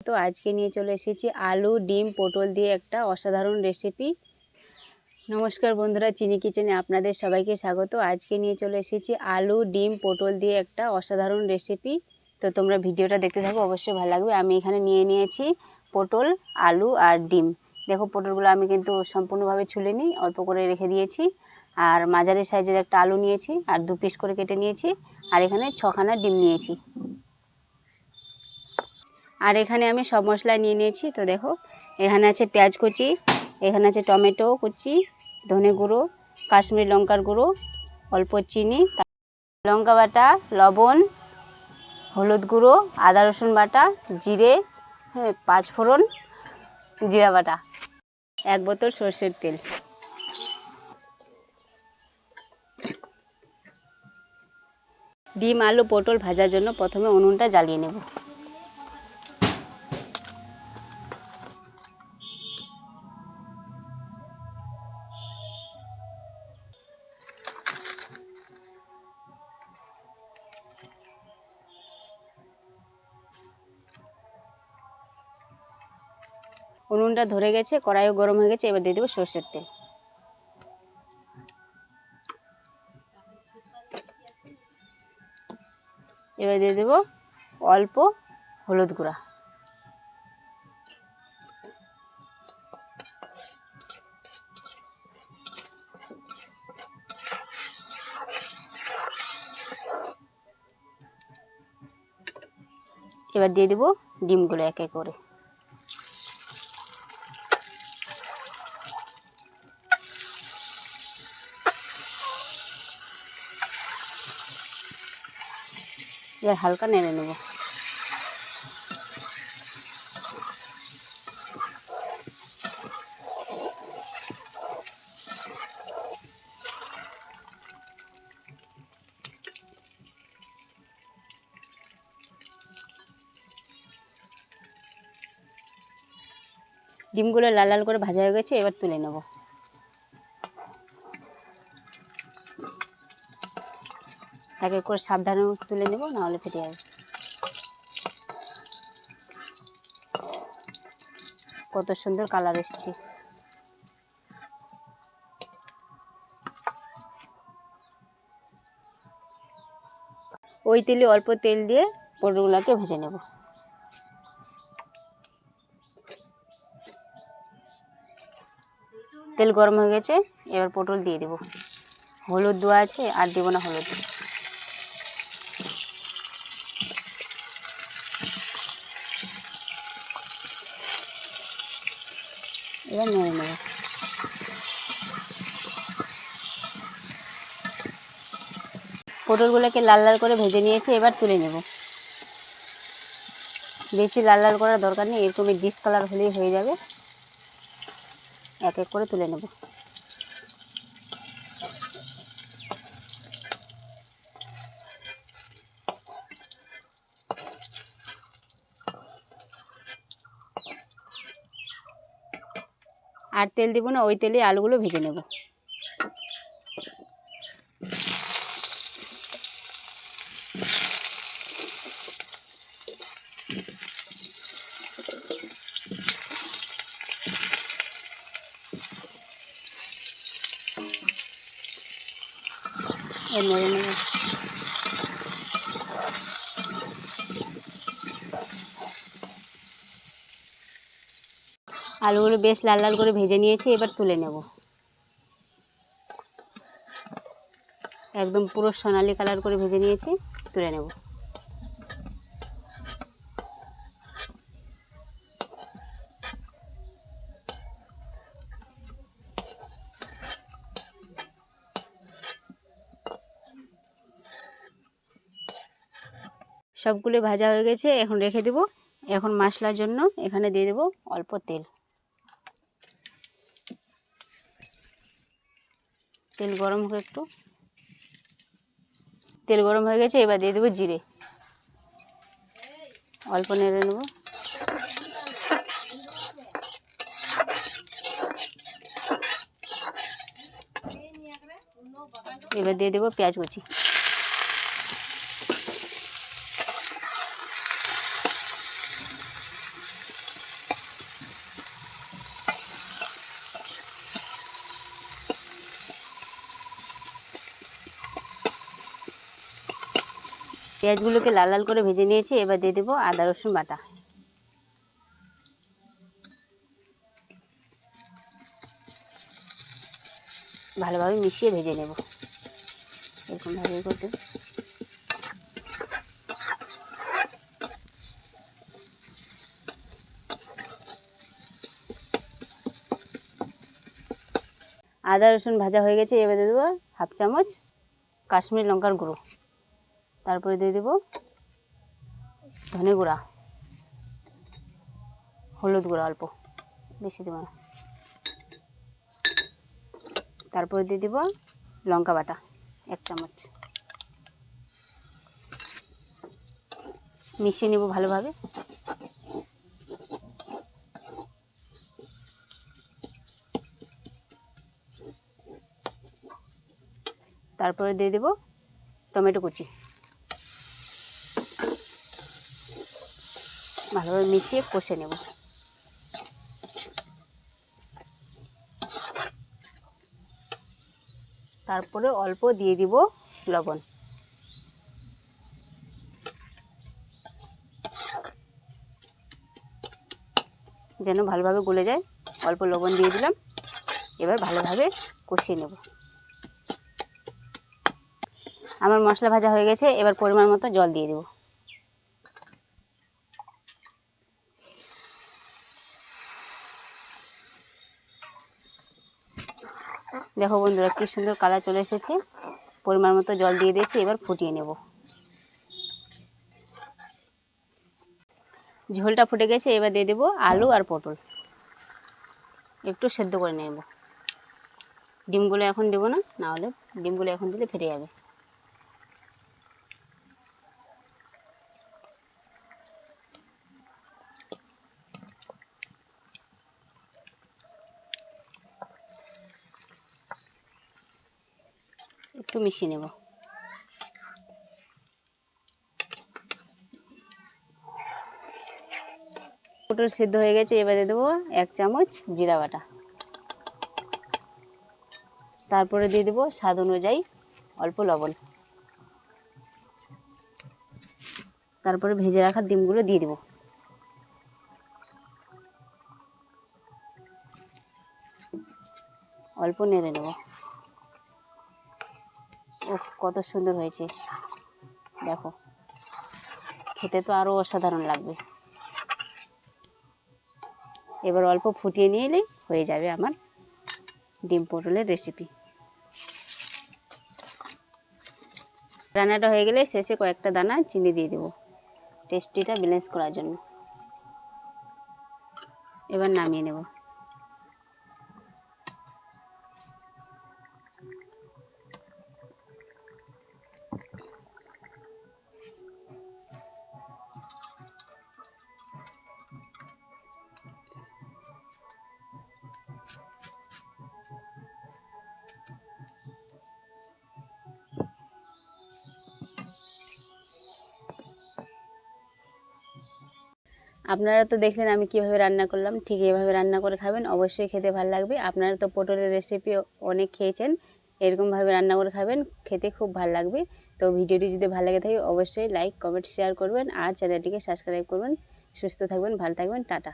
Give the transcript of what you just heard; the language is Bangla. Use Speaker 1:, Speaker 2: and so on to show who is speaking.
Speaker 1: তো আজকে নিয়ে চলে এসেছি আলু, ডিম, পটল দিয়ে একটা অসাধারণ রেসিপি নমস্কার বন্ধুরা, চিনি কিচেনে আপনাদের সবাইকে স্বাগত। আজকে নিয়ে চলে এসেছি আলু, ডিম, পটল দিয়ে একটা অসাধারণ রেসিপি তো তোমরা ভিডিওটা দেখতে থাকো, অবশ্যই ভালো লাগবে। আমি এখানে নিয়ে নিয়েছি পটল, আলু আর ডিম। দেখো, পটলগুলো আমি কিন্তু সম্পূর্ণভাবে ছুলে নিই, অল্প করে রেখে দিয়েছি। আর মাঝারি সাইজের একটা আলু নিয়েছি, আর দু পিস করে কেটে নিয়েছি। আর এখানে ছখানা ডিম নিয়েছি। আর এখানে আমি সব মশলা নিয়ে নিয়েছি, তো দেখো, এখানে আছে পেঁয়াজ কুচি, এখানে আছে টমেটো কুচি, ধনে গুঁড়ো, কাশ্মীরি লঙ্কার গুঁড়ো, অল্প চিনি, লঙ্কা বাটা, লবণ, হলুদ গুঁড়ো, আদা রসুন বাটা, জিরে হ্যাঁ পাঁচ ফোড়ন, জিরা বাটা, এক বোতল সর্ষের তেল। ডিম, আলু, পটল ভাজার জন্য প্রথমে উনুনটা জ্বালিয়ে নেব। উনুনটা ধরে গেছে, কড়াইও গরম হয়ে গেছে, এবার দিয়ে দেবো সর্ষের তেল। এবার দিয়ে দেবো অল্প হলুদ গুঁড়া। এবার দিয়ে দেবো ডিমগুলো এক এক করে। এবার হালকা নেড়ে নেব। ডিমগুলো লাল লাল করে ভাজা হয়ে গেছে এবার তুলে নেব। এক এক করে সাবধানে তুলে নেব, নাহলে ফেটে যাবে। কত সুন্দর কালার এসছে। ওই তেলে অল্প তেল দিয়ে পটলগুলোকে ভেজে নেব। তেল গরম হয়ে গেছে, এবার পটল দিয়ে দেবো। হলুদ দেওয়া আছে, আর দেবো না হলুদ। এবার নেড়ে নেব পটলগুলোকে লাল লাল করে ভেজে নিয়েছি, এবার তুলে নেব। বেশি লাল লাল করার দরকার নেই, এরকমই ডিস কালার হলেই হয়ে যাবে। এক এক করে তুলে নেব। আর তেল দিব না ওই তেলে আলুগুলো ভেজে নেব। নেড়ে নেব। আলুগুলো বেশ লাল লাল করে ভেজে নিয়েছি, এবার তুলে নেব। একদম পুরো সোনালি কালার করে ভেজে নিয়েছি, তুলে নেব। সবগুলো ভাজা হয়ে গেছে, এখন রেখে দেব। এখন মশলার জন্য এখানে দিয়ে দেব অল্প তেল। তেল গরম হোক একটু। তেল গরম হয়ে গেছে, এবার দিয়ে দেবো জিরে। অল্প নেড়ে নেব। এবার দিয়ে দেবো পেঁয়াজ কুচি। পেঁয়াজগুলোকে লাল লাল করে ভেজে নিয়েছি, এবার দিয়ে দেবো আদা, রসুন বাটা। ভালোভাবে মিশিয়ে ভেজে নেব। এরকমভাবে করতে। আদা, রসুন ভাজা হয়ে গেছে, এবার দিয়ে দেবো হাফ চামচ কাশ্মীরি লঙ্কার গুঁড়ো। তারপরে দিয়ে দেবো ধনে গুঁড়া। হলুদ গুঁড়া অল্প, বেশি দেবো না। তারপরে দিয়ে দেবো লঙ্কা বাটা, এক চামচ। মিশিয়ে নেব ভালোভাবে। তারপরে দিয়ে দেবো টমেটো কুচি। ভালোভাবে মিশিয়ে কষে নেব। তারপরে অল্প দিয়ে দিব লবণ। যেন ভালোভাবে গলে যায়, অল্প লবণ দিয়ে দিলাম। এবার ভালোভাবে কষিয়ে নেব। আমার মশলা ভাজা হয়ে গেছে, এবার পরিমাণ মতো জল দিয়ে দেবো। দেখো বন্ধুরা, কি সুন্দর কালার চলে এসেছে। পরিমাণ মতো জল দিয়ে দিয়েছি, এবার ফুটিয়ে নেব। ঝোলটা ফুটে গেছে, এবার দিয়ে দেবো আলু আর পটল। একটু সেদ্ধ করে নেব। ডিমগুলো এখন দেবো না না হলে ডিমগুলো এখন দিলে ফেটে যাবে। একটু মিশিয়ে নেব। পটল সিদ্ধ হয়ে গেছে, এবারে দেবো এক চামচ জিরা বাটা। তারপরে দিয়ে দেবো স্বাদ অনুযায়ী অল্প লবণ। তারপরে ভেজে রাখা ডিমগুলো দিয়ে দেবো। অল্প নেড়ে নেব। ও কত সুন্দর হয়েছে। দেখো, খেতে তো আরও অসাধারণ লাগবে। এবার অল্প ফুটিয়ে নিয়ে এলেই হয়ে যাবে আমার ডিম পটলের রেসিপি রান্নাটা হয়ে গেলে শেষে কয়েকটা দানা চিনি দিয়ে দেবো টেস্টিটা ব্যালেন্স করার জন্য। এবার নামিয়ে নেব। আপনারা তো দেখলেন আমি কীভাবে রান্না করলাম, ঠিক এভাবে রান্না করে খাবেন, অবশ্যই খেতে ভালো লাগবে। আপনারা তো পটলের রেসিপি অনেক খেয়েছেন, এরকমভাবে রান্না করে খাবেন, খেতে খুব ভালো লাগবে। তো ভিডিওটি যদি ভালো লাগে থাকে, অবশ্যই লাইক কমেন্ট শেয়ার করবেন, আর চ্যানেলটিকে সাবস্ক্রাইব করবেন। সুস্থ থাকবেন, ভালো থাকবেন, টাটা।